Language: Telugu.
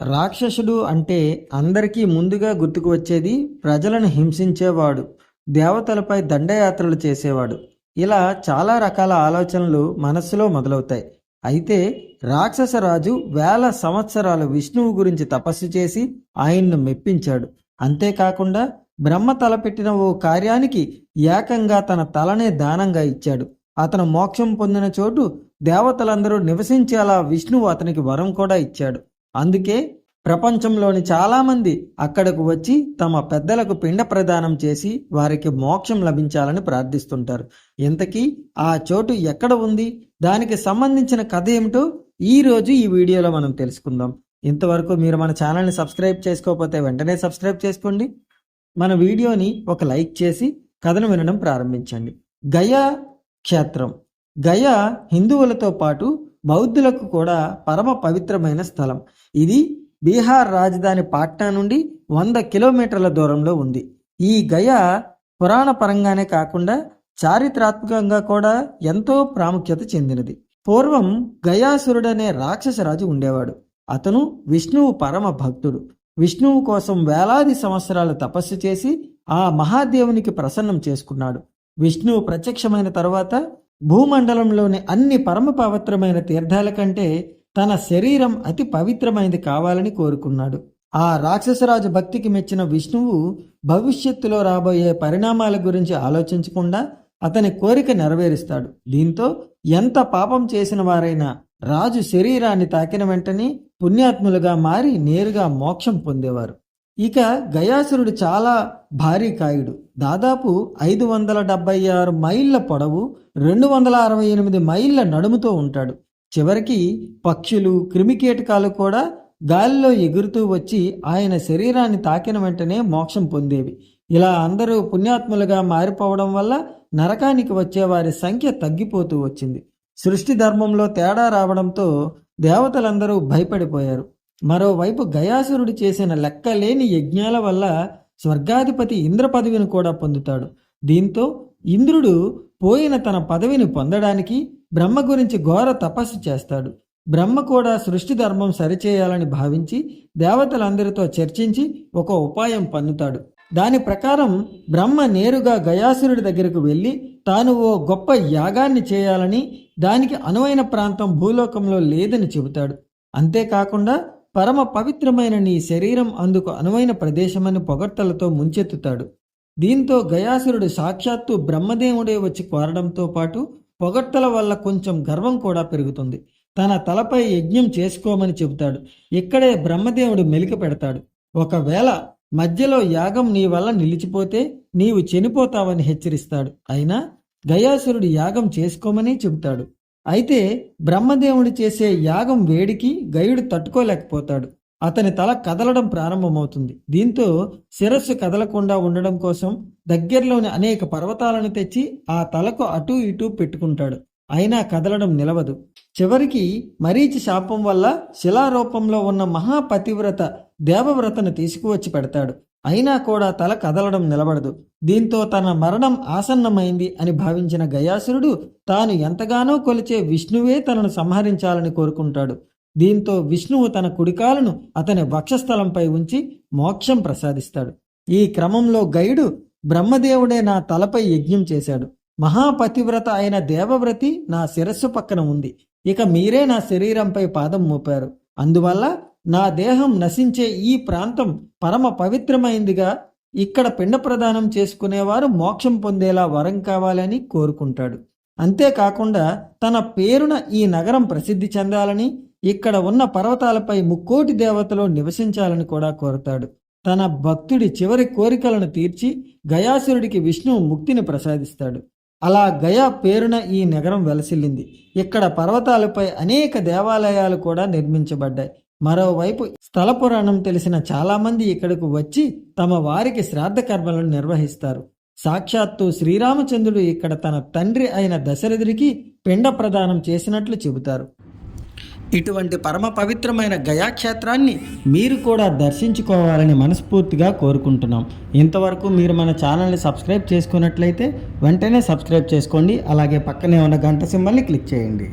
రాక్షసుడు అంటే అందరికీ ముందుగా గుర్తుకు వచ్చేది ప్రజలను హింసించేవాడు దేవతలపై దండయాత్రలు చేసేవాడు. ఇలా చాలా రకాల ఆలోచనలు మనస్సులో మొదలవుతాయి. అయితే రాక్షస రాజు వేల సంవత్సరాలు విష్ణువు గురించి తపస్సు చేసి ఆయన్ను మెప్పించాడు. అంతేకాకుండా బ్రహ్మ తలపెట్టిన ఓ కార్యానికి ఏకంగా తన తలనే దానంగా ఇచ్చాడు. అతను మోక్షం పొందిన చోటు దేవతలందరూ నివసించేలా విష్ణువు అతనికి వరం కూడా ఇచ్చాడు. అందుకే ప్రపంచంలోని చాలామంది అక్కడకు వచ్చి తమ పెద్దలకు పిండ ప్రదానం చేసి వారికి మోక్షం లభించాలని ప్రార్థిస్తుంటారు. ఇంతకీ ఆ చోటు ఎక్కడ ఉంది? దానికి సంబంధించిన కథ ఏమిటో ఈ రోజు ఈ వీడియోలో మనం తెలుసుకుందాం. ఇంతవరకు మీరు మన ఛానల్ని సబ్స్క్రైబ్ చేసుకోకపోతే వెంటనే సబ్స్క్రైబ్ చేసుకోండి. మన వీడియోని ఒక లైక్ చేసి కథను వినడం ప్రారంభించండి. గయా క్షేత్రం. గయా హిందువులతో పాటు బౌద్ధులకు కూడా పరమ పవిత్రమైన స్థలం. ఇది బీహార్ రాజధాని పాట్నా నుండి వంద కిలోమీటర్ల దూరంలో ఉంది. ఈ గయ పురాణ పరంగానే కాకుండా చారిత్రాత్మకంగా కూడా ఎంతో ప్రాముఖ్యత చెందినది. పూర్వం గయాసురుడనే రాక్షసరాజు ఉండేవాడు. అతను విష్ణువు పరమ భక్తుడు. విష్ణువు కోసం వేలాది సంవత్సరాలు తపస్సు చేసి ఆ మహాదేవునికి ప్రసన్నం చేసుకున్నాడు. విష్ణువు ప్రత్యక్షమైన తర్వాత భూమండలంలోని అన్ని పరమ పవిత్రమైన తీర్థాల కంటే తన శరీరం అతి పవిత్రమైనది కావాలని కోరుకున్నాడు. ఆ రాక్షసరాజు భక్తికి మెచ్చిన విష్ణువు భవిష్యత్తులో రాబోయే పరిణామాల గురించి ఆలోచించకుండా అతని కోరిక నెరవేరుస్తాడు. దీంతో ఎంత పాపం చేసిన వారైనా రాజు శరీరాన్ని తాకిన వెంటనే పుణ్యాత్ములుగా మారి నేరుగా మోక్షం పొందేవారు. ఇక గయాసురుడు చాలా భారీ కాయుడు. దాదాపు ఐదు వందల డెబ్బై ఆరు మైళ్ళ పొడవు రెండు వందల అరవై ఎనిమిది మైళ్ళ నడుముతో ఉంటాడు. చివరికి పక్షులు క్రిమికీటకాలు కూడా గాలిలో ఎగురుతూ వచ్చి ఆయన శరీరాన్ని తాకిన వెంటనే మోక్షం పొందేవి. ఇలా అందరూ పుణ్యాత్ములుగా మారిపోవడం వల్ల నరకానికి వచ్చే వారి సంఖ్య తగ్గిపోతూ వచ్చింది. సృష్టి ధర్మంలో తేడా రావడంతో దేవతలందరూ భయపడిపోయారు. మరోవైపు గయాసురుడు చేసిన లెక్కలేని యజ్ఞాల వల్ల స్వర్గాధిపతి ఇంద్ర పదవిని కూడా పొందుతాడు. దీంతో ఇంద్రుడు పోయిన తన పదవిని పొందడానికి బ్రహ్మ గురించి ఘోర తపస్సు చేస్తాడు. బ్రహ్మ కూడా సృష్టి ధర్మం సరిచేయాలని భావించి దేవతలందరితో చర్చించి ఒక ఉపాయం పన్నుతాడు. దాని ప్రకారం బ్రహ్మ నేరుగా గయాసురుడి దగ్గరకు వెళ్ళి తాను ఓ గొప్ప యాగాన్ని చేయాలని దానికి అనువైన ప్రాంతం భూలోకంలో లేదని చెబుతాడు. అంతేకాకుండా పరమ పవిత్రమైన నీ శరీరం అందుకు అనువైన ప్రదేశమని పొగడ్తలతో ముంచెత్తుతాడు. దీంతో గయాసురుడు సాక్షాత్తు బ్రహ్మదేవుడే వచ్చి కోరడంతో పాటు పొగడ్తల వల్ల కొంచెం గర్వం కూడా పెరుగుతుంది. తన తలపై యజ్ఞం చేసుకోమని చెబుతాడు. ఇక్కడే బ్రహ్మదేవుడు మెలిక పెడతాడు. ఒకవేళ మధ్యలో యాగం నీ వల్ల నిలిచిపోతే నీవు చనిపోతావని హెచ్చరిస్తాడు. అయినా గయాసురుడు యాగం చేసుకోమని చెబుతాడు. అయితే బ్రహ్మదేవుడు చేసే యాగం వేడికి గయుడు తట్టుకోలేకపోతాడు. అతని తల కదలడం ప్రారంభమవుతుంది. దీంతో శిరస్సు కదలకుండా ఉండడం కోసం దగ్గరలోని అనేక పర్వతాలను తెచ్చి ఆ తలకు అటూ ఇటూ పెట్టుకుంటాడు. అయినా కదలడం నిలవదు. చివరికి మరీచి శాపం వల్ల శిలారూపంలో ఉన్న మహాపతివ్రత దేవవ్రతను తీసుకువచ్చి పెడతాడు. అయినా కూడా తల కదలడం నిలబడదు. దీంతో తన మరణం ఆసన్నమైంది అని భావించిన గయాసురుడు తాను ఎంతగానో కొలిచే విష్ణువే తనను సంహరించాలని కోరుకుంటాడు. దీంతో విష్ణువు తన కుడికాలను అతని వక్షస్థలంపై ఉంచి మోక్షం ప్రసాదిస్తాడు. ఈ క్రమంలో గైడు బ్రహ్మదేవుడే నా తలపై యజ్ఞం చేశాడు. మహాపతివ్రత అయిన దేవవ్రతి నా శిరస్సు పక్కన ఉంది. ఇక మీరే నా శరీరంపై పాదం మోపారు. అందువల్ల నా దేహం నశించే ఈ ప్రాంతం పరమ పవిత్రమైందిగా ఇక్కడ పిండ ప్రదానం చేసుకునేవారు మోక్షం పొందేలా వరం కావాలని కోరుకుంటాడు. అంతేకాకుండా తన పేరున ఈ నగరం ప్రసిద్ధి చెందాలని ఇక్కడ ఉన్న పర్వతాలపై ముక్కోటి దేవతలు నివసించాలని కూడా కోరతాడు. తన భక్తుడి చివరి కోరికలను తీర్చి గయాసురుడికి విష్ణువు ముక్తిని ప్రసాదిస్తాడు. అలా గయా పేరున ఈ నగరం వెలసిల్లింది. ఇక్కడ పర్వతాలపై అనేక దేవాలయాలు కూడా నిర్మించబడ్డాయి. మరోవైపు స్థల పురాణం తెలిసిన చాలామంది ఇక్కడకు వచ్చి తమ వారికి శ్రాద్ధ కర్మలను నిర్వహిస్తారు. సాక్షాత్తు శ్రీరామచంద్రుడు ఇక్కడ తన తండ్రి అయిన దశరథుడికి పిండ ప్రదానం చేసినట్లు చెబుతారు. ఇటువంటి పరమ పవిత్రమైన గయాక్షేత్రాన్ని మీరు కూడా దర్శించుకోవాలని మనస్ఫూర్తిగా కోరుకుంటున్నాం. ఇంతవరకు మీరు మన ఛానల్ని సబ్స్క్రైబ్ చేసుకున్నట్లయితే వెంటనే సబ్స్క్రైబ్ చేసుకోండి. అలాగే పక్కనే ఉన్న గంట సింబల్ని క్లిక్ చేయండి.